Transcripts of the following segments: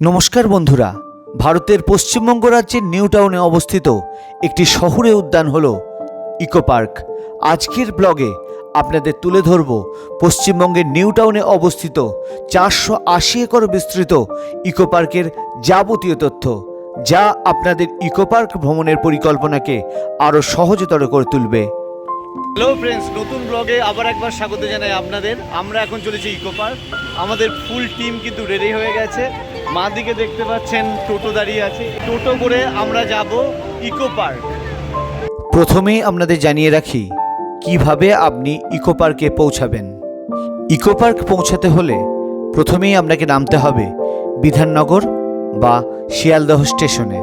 নমস্কার বন্ধুরা, ভারতের পশ্চিমবঙ্গ রাজ্যের নিউ টাউনে অবস্থিত একটি শহুরে উদ্যান হল ইকো পার্ক। আজকের ব্লগে আপনাদের তুলে ধরব পশ্চিমবঙ্গের নিউ টাউনে অবস্থিত চারশো আশি একর বিস্তৃত ইকো পার্কের যাবতীয় তথ্য, যা আপনাদের ইকো পার্ক ভ্রমণের পরিকল্পনাকে আরও সহজতর করে তুলবে। হ্যালো ফ্রেন্ডস নতুন ব্লগে আবার একবার স্বাগত জানাই আপনাদের। আমরা এখন চলেছি ইকো পার্ক। আমাদের ফুল টিম কিন্তু রেডি হয়ে গেছে। মা দিকে দেখতে পাচ্ছেন টোটো দাঁড়িয়ে আছে। টোটো করে আমরা যাব ইকো পার্ক। প্রথমেই আপনাদের জানিয়ে রাখি, কীভাবে আপনি ইকো পার্কে পৌঁছাবেন। ইকো পার্ক পৌঁছাতে হলে প্রথমেই আপনাকে নামতে হবে বিধাননগর বা শিয়ালদহ স্টেশনে।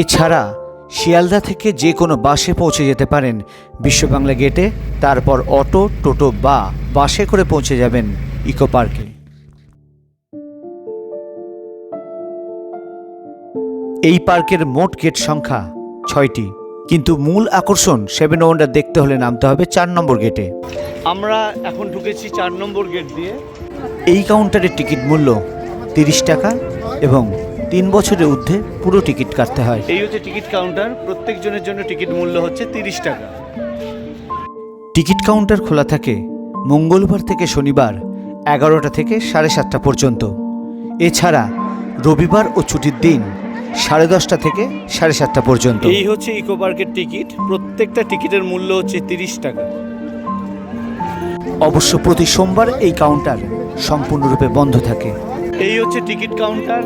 এছাড়া শিয়ালদা থেকে যে কোনো বাসে পৌঁছে যেতে পারেন। বিশ্ববাংলা গেটে তারপর অটো টোটো বা বাসে করে পৌঁছে যাবেন ইকো পার্কে। এই পার্কের মোট গেট সংখ্যা ছয়টি। কিন্তু মূল আকর্ষণ সেভেন ওয়ান্ডার দেখতে হলে নামতে হবে চার নম্বর গেটে। আমরা এখন ঢুকেছি চার নম্বর গেট দিয়ে। এই কাউন্টারের টিকিট মূল্য তিরিশ টাকা এবং তিন বছরের ঊর্ধ্বে পুরো টিকিট কাটতে হয়। এই হচ্ছে টিকিট কাউন্টার প্রত্যেকজনের জন্য টিকিট মূল্য হচ্ছে তিরিশ টাকা। টিকিট কাউন্টার খোলা থাকে মঙ্গলবার থেকে শনিবার এগারোটা থেকে সাড়ে সাতটা পর্যন্ত। এছাড়া রবিবার ও ছুটির দিন সাড়ে দশটা থেকে সাড়ে সাতটা পর্যন্ত। এই হচ্ছে ইকো পার্কের টিকিট প্রত্যেকটা টিকিটের মূল্য হচ্ছে তিরিশ টাকা। অবশ্য প্রতি সোমবার এই কাউন্টার সম্পূর্ণরূপে বন্ধ থাকে। এই হচ্ছে টিকিট কাউন্টার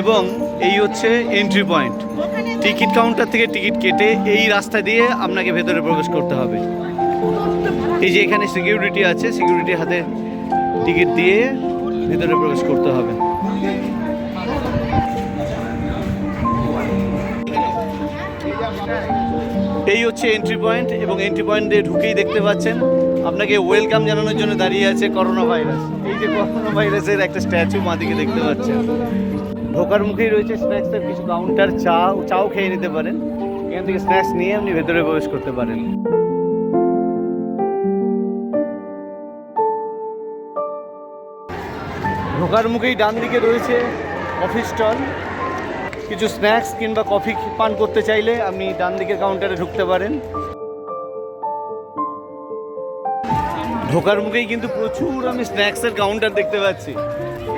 এবং এই হচ্ছে এন্ট্রি পয়েন্ট টিকিট কাউন্টার থেকে টিকিট কেটে এই রাস্তা দিয়ে আপনাকে ভেতরে প্রবেশ করতে হবে। এই যে এখানে সিকিউরিটি আছে সিকিউরিটির হাতে টিকিট দিয়ে ভেতরে প্রবেশ করতে হবে। এই হচ্ছে এন্ট্রি পয়েন্ট এবং এন্ট্রি পয়েন্টে ঢুকেই দেখতে পাচ্ছেন, আপনাকে ওয়েলকাম জানানোর জন্য দাঁড়িয়ে আছে করোনা ভাইরাস এই যে করোনা ভাইরাসের একটা স্ট্যাচু মাদিকে দেখতে পাচ্ছেন। ঢোকার মুখেই রয়েছে স্ন্যাক্সের কিছু কাউন্টার চা, চাও খেয়ে নিতে পারেন। এখান থেকে স্ন্যাক্স নিয়ে আপনি ভেতরে প্রবেশ করতে পারেন। ঢোকার মুখেই ডান দিকে রয়েছে কফি স্টল কিছু স্ন্যাক্স কিংবা কফি পান করতে চাইলে আপনি ডান দিকের কাউন্টারে ঢুকতে পারেন। ঢোকার মুখেই কিন্তু প্রচুর আমি স্ন্যাক্সের কাউন্টার দেখতে পাচ্ছি।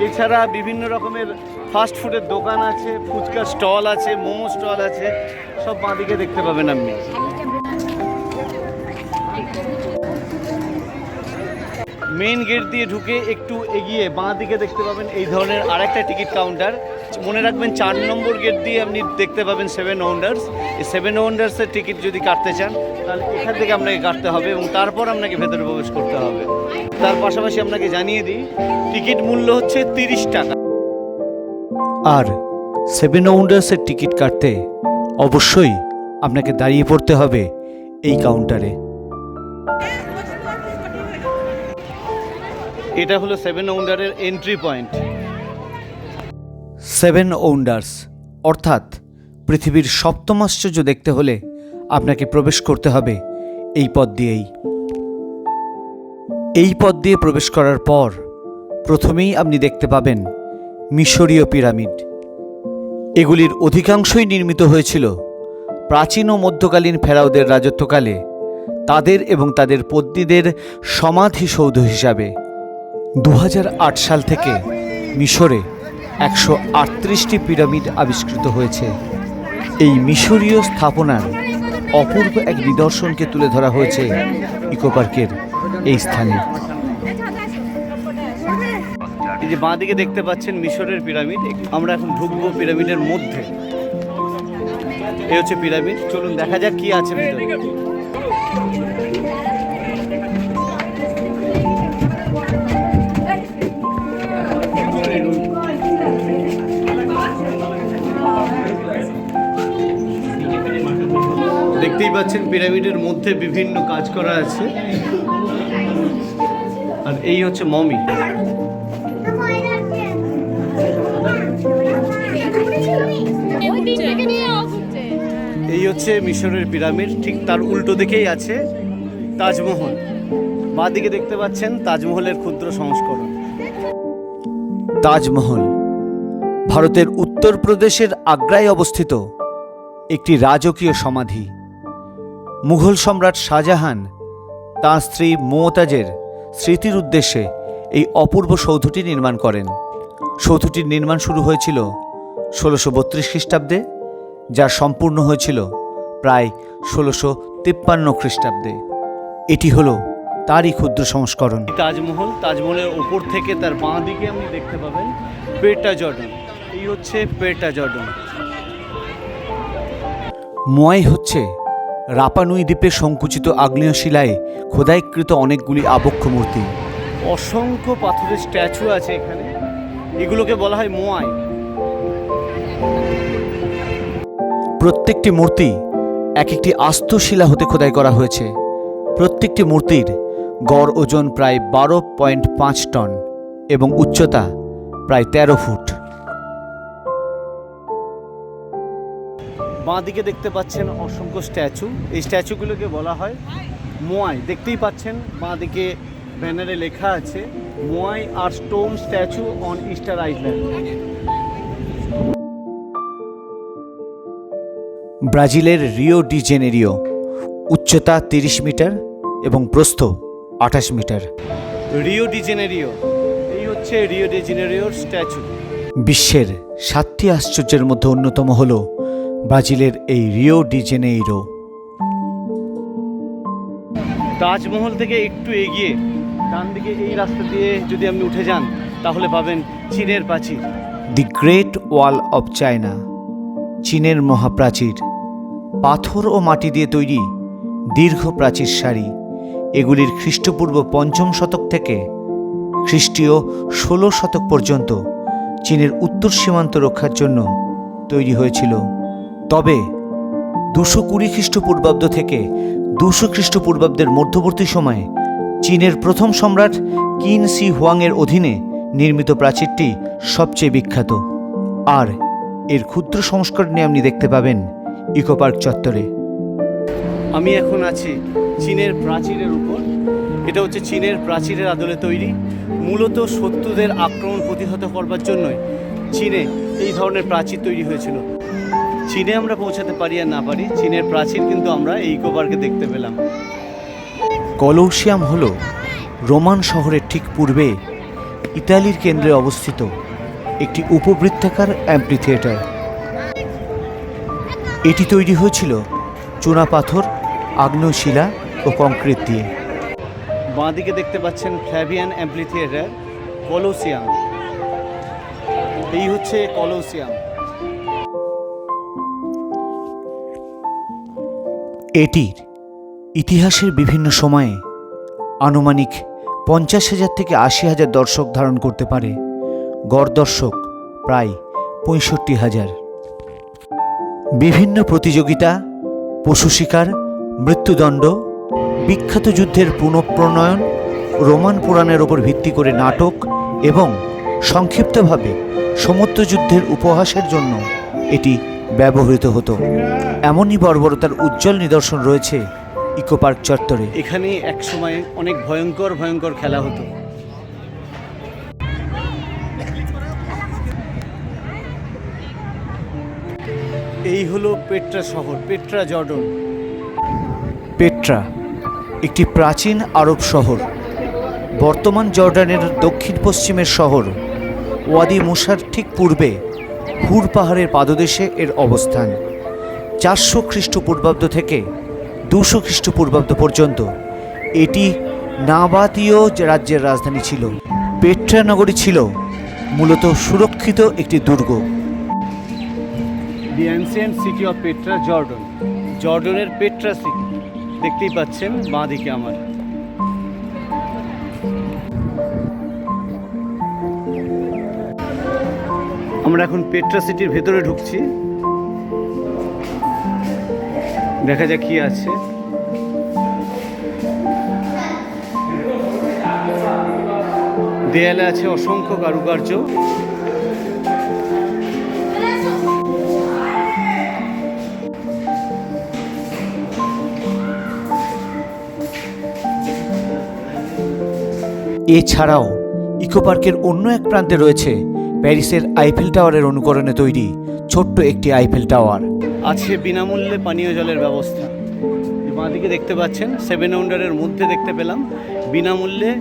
এছাড়া বিভিন্ন রকমের ফাস্ট ফুডের দোকান আছে ফুচকার স্টল আছে, মোমো স্টল আছে, সব বাঁদিকে দেখতে পাবেন আপনি। মেইন গেট দিয়ে ঢুকে একটু এগিয়ে বাঁ দিকে দেখতে পাবেন এই ধরনের আরেকটা টিকিট কাউন্টার মনে রাখবেন, চার নম্বর গেট দিয়ে আপনি দেখতে পাবেন সেভেন ওয়ান্ডার্স এই সেভেন ওয়ান্ডার্সের টিকিট যদি কাটতে চান, তাহলে এখান থেকে আপনাকে কাটতে হবে এবং তারপর আপনাকে ভেতরে প্রবেশ করতে হবে। তার পাশাপাশি আপনাকে জানিয়ে দিই টিকিট মূল্য হচ্ছে তিরিশ টাকা। আর সেভেন ওয়ান্ডার্সের টিকিট কাটতে অবশ্যই আপনাকে দাঁড়িয়ে পড়তে হবে এই কাউন্টারে এটা হলো সেভেন ওয়ান্ডারের এন্ট্রি পয়েন্ট সেভেন ওন্ডার্স অর্থাৎ পৃথিবীর সপ্তম আশ্চর্য দেখতে হলে আপনাকে প্রবেশ করতে হবে এই পথ দিয়েই। এই পথ দিয়ে প্রবেশ করার পর প্রথমেই আপনি দেখতে পাবেন মিশরীয় পিরামিড। এগুলির অধিকাংশই নির্মিত হয়েছিল প্রাচীন ও মধ্যকালীন ফেরাওদের রাজত্বকালে তাদের এবং তাদের পত্নীদের সমাধিসৌধ হিসাবে। দু হাজার আট সাল থেকে মিশরে একশো আটত্রিশটি পিরামিড আবিষ্কৃত হয়েছে। এই মিশরীয় স্থাপনার অপূর্ব এক নিদর্শনকে তুলে ধরা হয়েছে ইকো পার্কের এই স্থানে। এই যে বাঁ দিকে দেখতে পাচ্ছেন মিশরের পিরামিড, আমরা এখন ঢুকবো পিরামিডের মধ্যে। এই হচ্ছে পিরামিড। চলুন দেখা যাক কি আছে ভিতরে। দেখতেই পাচ্ছেন, পিরামিডের মধ্যে বিভিন্ন কাজ করা আছে। আর এই হচ্ছে মমি। দিক এই হচ্ছে মিশরের পিরামিড, ঠিক তার উল্টো দিকেই আছে তাজমহল। বাঁদিকে দেখতে পাচ্ছেন তাজমহলের ক্ষুদ্র সংস্করণ। তাজমহল ভারতের উত্তরপ্রদেশের আগ্রায় অবস্থিত একটি রাজকীয় সমাধি। মুঘল সম্রাট শাহজাহান তাঁর স্ত্রী মমতাজের স্মৃতির উদ্দেশ্যে এই অপূর্ব সৌধটি নির্মাণ করেন। সৌধটির নির্মাণ শুরু হয়েছিল ষোলোশো বত্রিশ খ্রিস্টাব্দে যা সম্পূর্ণ হয়েছিল প্রায় ষোলোশো তিপ্পান্ন খ্রিস্টাব্দে। এটি হলো তারই ক্ষুদ্র সংস্করণ। তাজমহল তাজমহলের ওপর থেকে তার বাঁ দিকে আপনি দেখতে পাবেন পেটা জর্ডন। এই হচ্ছে পেটা জর্ডন। মোয়াই হচ্ছে রাপানুই দ্বীপে সংকুচিত আগ্নেয় শিলায় খোদাইকৃত অনেকগুলি আবক্ষ মূর্তি। অসংখ্য পাথরের স্ট্যাচু আছে এখানে। এগুলোকে বলা হয় মোয়াই। প্রত্যেকটি মূর্তি এক একটি আস্ত শিলা হতে খোদাই করা হয়েছে। প্রত্যেকটি মূর্তির গড় ওজন প্রায় বারো পয়েন্ট পাঁচ টন এবং উচ্চতা প্রায় তেরো ফুট। বাঁ দিকে দেখতে পাচ্ছেন অসংখ্য স্ট্যাচু। এই স্ট্যাচুগুলোকে বলা হয় মোয়াই। দেখতেই পাচ্ছেন বাঁ দিকে ব্যানারে লেখা আছে, Moai are stone statue on Easter Island. ব্রাজিলের রিও ডি জেনেরিও, উচ্চতা তিরিশ মিটার এবং প্রস্থ আঠাশ মিটার। রিও ডি জেনেরিও, এই হচ্ছে রিও ডি জেনেরিওর স্ট্যাচু। বিশ্বের সাতটি আশ্চর্যের মধ্যে অন্যতম হল ব্রাজিলের এই রিও ডি জেনেইরো। তাজমহল থেকে একটু এগিয়ে ডান দিকে এই রাস্তা দিয়ে যদি আপনি উঠে যান তাহলে পাবেন চীনের প্রাচীর। The great wall of China চীনের মহাপ্রাচীর। পাথর ও মাটি দিয়ে তৈরি দীর্ঘ প্রাচীর সারি এগুলির খ্রিস্টপূর্ব পঞ্চম শতক থেকে খ্রিস্টীয় ষোলো শতক পর্যন্ত চীনের উত্তর সীমান্ত রক্ষার জন্য তৈরি হয়েছিল। তবে দুশো কুড়ি খ্রিস্টপূর্বাব্দ থেকে দুশো খ্রিস্টপূর্বাব্দের মধ্যবর্তী সময়ে চীনের প্রথম সম্রাট কিন সি হুয়াংয়ের অধীনে নির্মিত প্রাচীরটি সবচেয়ে বিখ্যাত। আর এর ক্ষুদ্র সংস্করণে আপনি দেখতে পাবেন ইকো পার্ক চত্বরে। আমি এখন আছি চীনের প্রাচীরের উপর। এটা হচ্ছে চীনের প্রাচীরের আদলে তৈরি। মূলত শত্রুদের আক্রমণ প্রতিহত করবার জন্যই চীনে এই ধরনের প্রাচীর তৈরি হয়েছিল। চীনে আমরা পৌঁছাতে পারি আর না পারি চীনের প্রাচীর কিন্তু আমরা এই ইকোপার্কে দেখতে পেলাম। কলৌসিয়াম হল রোমান শহরের ঠিক পূর্বে ইতালির কেন্দ্রে অবস্থিত একটি উপবৃত্তাকার অ্যাম্পিথিয়েটার। এটি তৈরি হয়েছিল চুনাপাথর আগ্নেয়শিলা ও কংক্রিট দিয়ে। বাঁদিকে দেখতে পাচ্ছেন ফ্ল্যাভিয়ান অ্যাম্প্লিথিয়েটার কলোসিয়াম এই হচ্ছে কলোসিয়াম এটির ইতিহাসের বিভিন্ন সময়ে আনুমানিক পঞ্চাশ হাজার থেকে আশি হাজার দর্শক ধারণ করতে পারে। গড় দর্শক প্রায় পঁয়ষট্টি হাজার। বিভিন্ন প্রতিযোগিতা, পশু শিকার, মৃত্যুদণ্ড, বিখ্যাত যুদ্ধের পুনঃপ্রণয়ন, রোমান পুরাণের ওপর ভিত্তি করে নাটক এবং সংক্ষিপ্তভাবে সমুদ্র যুদ্ধের উপহাসের জন্য এটি ব্যবহৃত হতো। এমনই বর্বরতার উজ্জ্বল নিদর্শন রয়েছে ইকো পার্ক চত্বরে। এখানে এক সময় অনেক ভয়ঙ্কর ভয়ঙ্কর খেলা হতো। এই হলো পেট্রা শহর পেট্রা জর্ডন। পেট্রা একটি প্রাচীন আরব শহর। বর্তমান জর্ডানের দক্ষিণ পশ্চিমের শহর ওয়াদি মুসার ঠিক পূর্বে হুর পাহাড়ের পাদদেশে এর অবস্থান। চারশো খ্রিস্টপূর্বাব্দ থেকে দুশো খ্রিস্টপূর্বাব্দ পর্যন্ত এটি নাবাতীয় রাজ্যের রাজধানী ছিল, পেট্রা নগরী ছিল মূলত সুরক্ষিত একটি দুর্গ। The ancient city of Petra Jordan জর্ডনের Petra city দেখতেই পাচ্ছেন বাঁ দিকে আমার। আমরা এখন পেট্রা সিটির ভেতরে ঢুকছি। দেখা যাক কি আছে। দেয়ালে আছে অসংখ্য কারুকার্য। এছাড়াও ইকো পার্কের অন্য এক প্রান্তে রয়েছে প্যারিসের আইফেল টাওয়ারের অনুকরণে তৈরি ছোট্ট একটি আইফেল টাওয়ার। আছে বিনামূল্যে পানীয় জলের ব্যবস্থা। বাঁদিকে দেখতে পাচ্ছেন সেভেন আউন্ডারের মধ্যে দেখতে পেলাম, বিনামূল্যে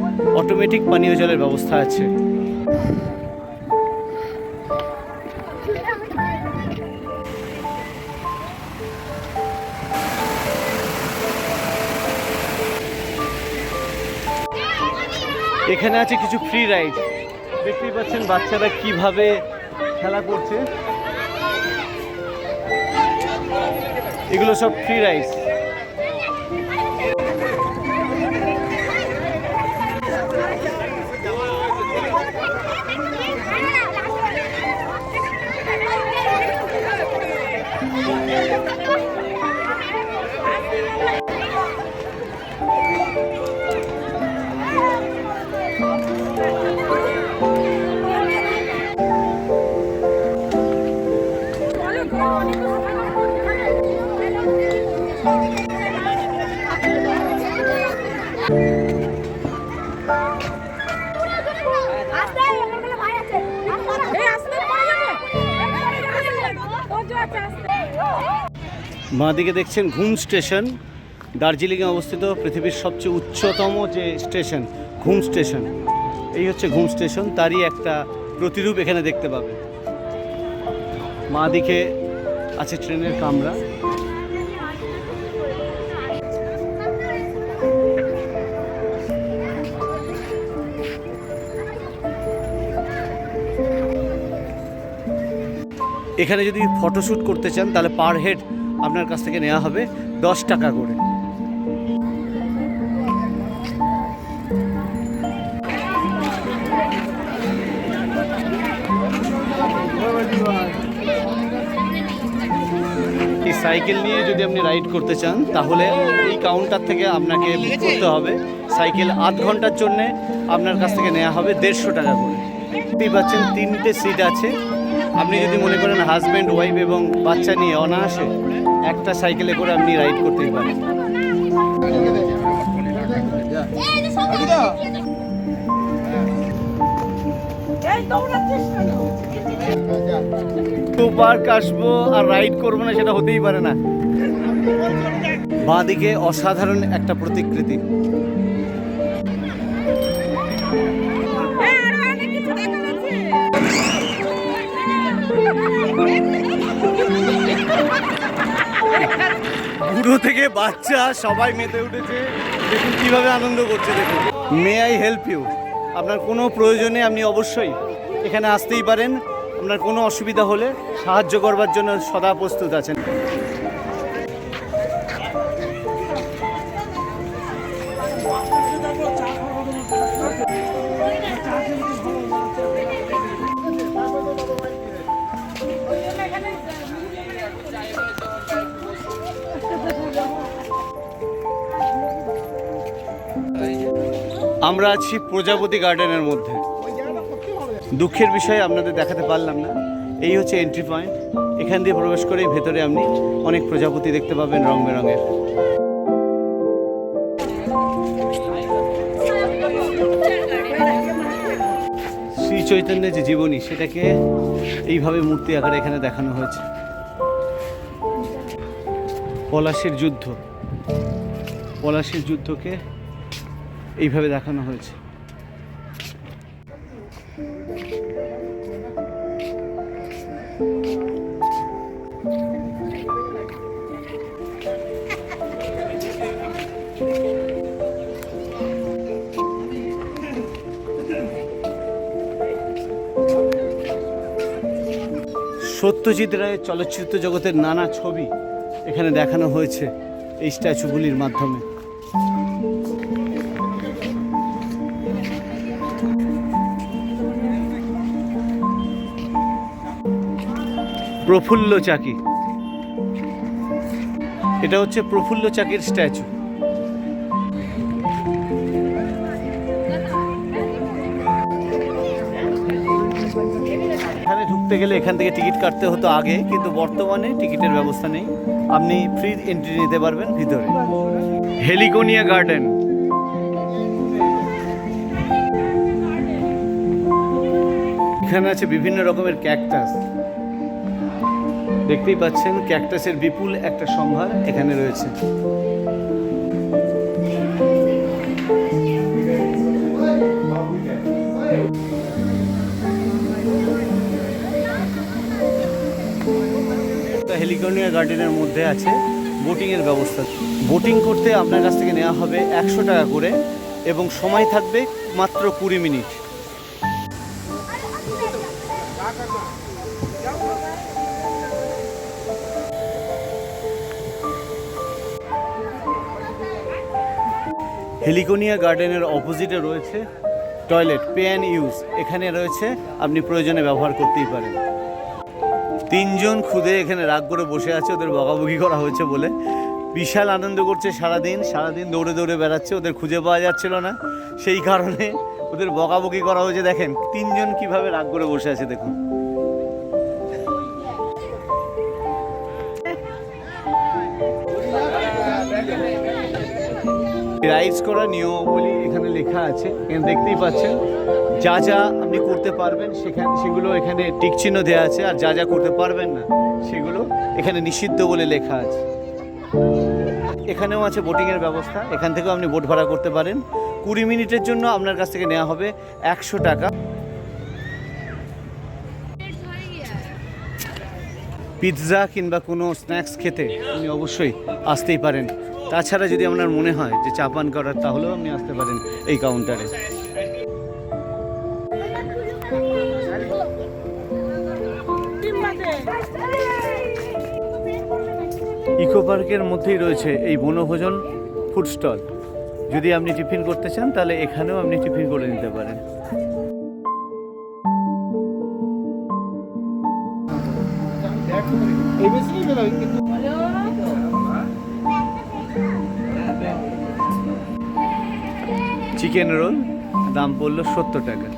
অটোমেটিক পানীয় জলের ব্যবস্থা আছে। এখানে আছে কিছু ফ্রি রাইড দেখতেই পাচ্ছেন বাচ্চারা কীভাবে খেলা করছে। এগুলো সব ফ্রি রাইস বাঁদিকে দেখছেন ঘুম স্টেশন। দার্জিলিংয়ে অবস্থিত পৃথিবীর সবচেয়ে উচ্চতম যে স্টেশন, ঘুম স্টেশন, এই হচ্ছে ঘুম স্টেশন। তারই একটা প্রতিরূপ এখানে দেখতে পাবেন। মাদিকে আছে ট্রেনের কামরা। এখানে যদি ফটোশ্যুট করতে চান, তাহলে পার হেড আপনার কাছ থেকে নেওয়া হবে দশ টাকা করে। এই সাইকেল নিয়ে যদি আপনি রাইড করতে চান, তাহলে এই কাউন্টার থেকে আপনাকে বুক করতে হবে। সাইকেল আধ ঘণ্টার জন্যে আপনার কাছ থেকে নেওয়া হবে দেড়শো টাকা করে। দেখতেই পাচ্ছেন, তিনটে সিট আছে। আপনি যদি মনে করেন হাজব্যান্ড ওয়াইফ এবং বাচ্চা নিয়ে অনায়াসে একটা সাইকেলে করে আপনি রাইড করতেই পারেন। পার্ক আসব আর রাইড করব না, সেটা হতেই পারে না। বাঁদিকে অসাধারণ একটা প্রতিকৃতি। বুড়ো থেকে বাচ্চা, সবাই মেতে উঠেছে। দেখুন কীভাবে আনন্দ করছে, দেখুন। মে আই হেল্প ইউ আপনার কোনো প্রয়োজনে আপনি অবশ্যই এখানে আসতেই পারেন। আপনার কোনো অসুবিধা হলে সাহায্য করবার জন্য সদা প্রস্তুত আছেন। আমরা আছি প্রজাপতি গার্ডেনের মধ্যে। দুঃখের বিষয় আপনাদের দেখাতে পারলাম না। এই হচ্ছে এন্ট্রি পয়েন্ট এখান দিয়ে প্রবেশ করেই ভেতরে আপনি অনেক প্রজাপতি দেখতে পাবেন রং বেরঙের। শ্রী চৈতন্যের যে জীবনী, সেটাকে এইভাবে মূর্তি আকারে এখানে দেখানো হয়েছে। পলাশের যুদ্ধ। পলাশের যুদ্ধকে এইভাবে দেখানো হয়েছে। সত্যজিৎ রায়ের চলচ্চিত্র জগতের নানা ছবি এখানে দেখানো হয়েছে এই স্ট্যাচুগুলির মাধ্যমে। প্রফুল্ল চাকি। এটা হচ্ছে প্রফুল্ল চাকির স্ট্যাচু। এখানে ঢুকতে গেলে এখান থেকে টিকিট কাটতে হতো আগে, কিন্তু বর্তমানে টিকিটের ব্যবস্থা নেই। আপনি ফ্রি এন্ট্রি নিতে পারবেন ভিতরে। Heliconia garden. এখানে আছে বিভিন্ন রকমের ক্যাকটাস। দেখতেই পাচ্ছেন ক্যাকটাসের বিপুল একটা সম্ভার এখানে রয়েছে। হেলিকনিয়া গার্ডেনের মধ্যে আছে, বোটিংয়ের ব্যবস্থা। বোটিং করতে আপনার কাছ থেকে নেওয়া হবে একশো টাকা করে এবং সময় থাকবে মাত্র কুড়ি মিনিট। হেলিকোনিয়া গার্ডেনের অপোজিটে রয়েছে টয়লেট, পে অ্যান্ড ইউজ। এখানে রয়েছে, আপনি প্রয়োজনে ব্যবহার করতেই পারেন। তিনজন খুদে এখানে রাগ করে বসে আছে, ওদের বকাবকি করা হয়েছে বলে। বিশাল আনন্দ করছে সারাদিন সারাদিন দৌড়ে দৌড়ে বেড়াচ্ছে, ওদের খুঁজে পাওয়া যাচ্ছিল না। সেই কারণে ওদের বকাবকি করা হয়েছে, দেখেন, তিনজন কীভাবে রাগ করে বসে আছে, দেখুন। রাইডস করার নিয়মাবলী এখানে লেখা আছে। এখানে দেখতেই পাচ্ছেন, যা যা আপনি করতে পারবেন সেখানে, সেগুলো এখানে টিক চিহ্ন দেওয়া আছে, আর যা যা করতে পারবেন না, সেগুলো এখানে নিষিদ্ধ বলে লেখা আছে। এখানেও আছে বোটিংয়ের ব্যবস্থা, এখান থেকেও আপনি বোট ভাড়া করতে পারেন। কুড়ি মিনিটের জন্য আপনার কাছ থেকে নেওয়া হবে একশো টাকা। পিৎজা কিংবা কোনো স্ন্যাক্স খেতে আপনি অবশ্যই আসতেই পারেন। তাছাড়া যদি আপনার মনে হয় যে চা পান করার, তাহলেও আপনি আসতে পারেন এই কাউন্টারে ইকো পার্কের মধ্যেই রয়েছে এই বনভোজন ফুড স্টল। যদি আপনি টিফিন করতে চান, তাহলে এখানেও আপনি টিফিন করে নিতে পারেন। চিকেন রোল, দাম পড়ল সত্তর টাকা।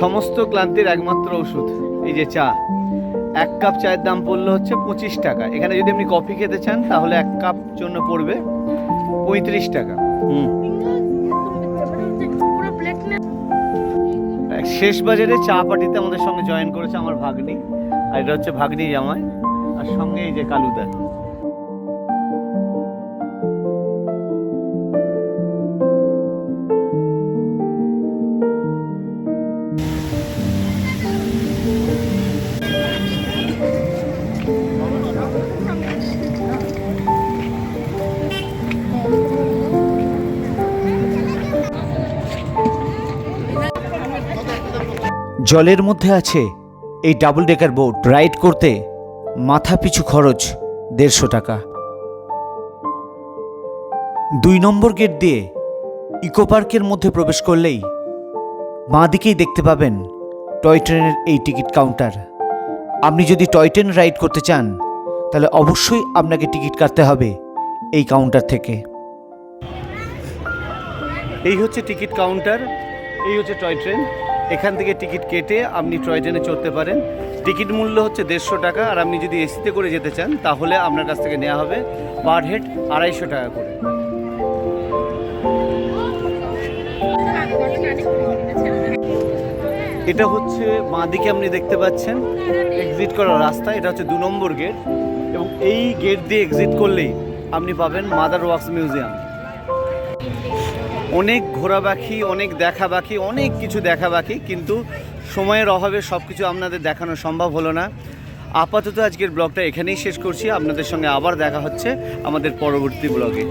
সমস্ত ক্লান্তির একমাত্র ওষুধ, এই যে চা। এক কাপ চায়ের দাম পড়ল হচ্ছে পঁচিশ টাকা। এখানে যদি আপনি কফি খেতে চান, তাহলে এক কাপ জন্য পড়বে পঁয়ত্রিশ টাকা। শেষ বাজারে চা পার্টিতে আমাদের সঙ্গে জয়েন করেছে আমার ভাগ্নি, আর এটা হচ্ছে ভাগ্নি জামাই, আর সঙ্গে এই যে কালুদা। জলের মধ্যে আছে এই ডাবল ডেকার বোট রাইড করতে মাথা পিছু খরচ দেড়শো টাকা। দুই নম্বর গেট দিয়ে ইকো পার্কের মধ্যে প্রবেশ করলেই বাঁ দিকেই দেখতে পাবেন টয় ট্রেনের এই টিকিট কাউন্টার আপনি যদি টয় ট্রেন রাইড করতে চান, তাহলে অবশ্যই আপনাকে টিকিট কাটতে হবে এই কাউন্টার থেকে। এই হচ্ছে টিকিট কাউন্টার এই হচ্ছে টয় ট্রেন এখান থেকে টিকিট কেটে আপনি টয় ট্রেনে চড়তে পারেন। টিকিট মূল্য হচ্ছে দেড়শো টাকা, আর আপনি যদি এসিতে করে যেতে চান, তাহলে আপনার কাছ থেকে নেওয়া হবে পার হেড আড়াইশো টাকা করে। এটা হচ্ছে বাঁ দিকে আপনি দেখতে পাচ্ছেন এক্সিট করার রাস্তা, এটা হচ্ছে দু নম্বর গেট এবং এই গেট দিয়ে এক্সিট করলেই আপনি পাবেন মাদার ওয়াক্স মিউজিয়াম অনেক ঘোরা বাকি অনেক দেখা বাকি অনেক কিছু দেখা বাকি কিন্তু সময়ের অভাবে সব কিছু আপনাদের দেখানো সম্ভব হলো না। আপাতত আজকের ব্লগটা এখানেই শেষ করছি। আপনাদের সঙ্গে আবার দেখা হচ্ছে আমাদের পরবর্তী ব্লগে।